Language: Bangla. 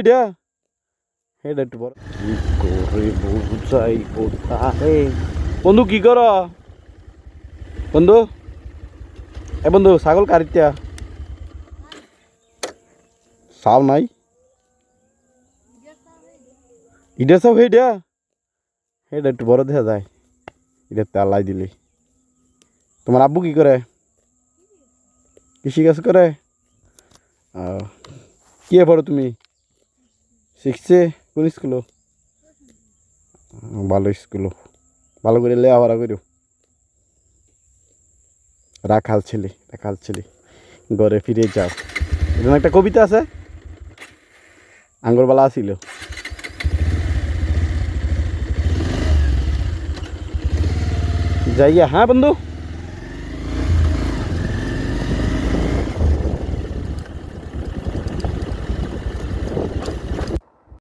এটা এটা একটু বড়। কি করে বুঝাই কোথায়? বন্ধু কি কর? বন্ধু? এ বন্ধু ছাগল কারিত্যা সাও নাই? ইটা সব হেডা হেডা একটু বড় দেখা যায়। এটা তালাই দিলি। তোমার আব্বু কি করে? কৃষি কাজ করে কি পড়ো তুমি? শিখছে কোন ভালো ভালো করো রাখাল ছেলে রাখাল ছেলে। ঘরে ফিরে যাও। এরকম একটা কবিতা আছে? আঙ্গরবালা আসিল। যাইয়া হ্যাঁ বন্ধু?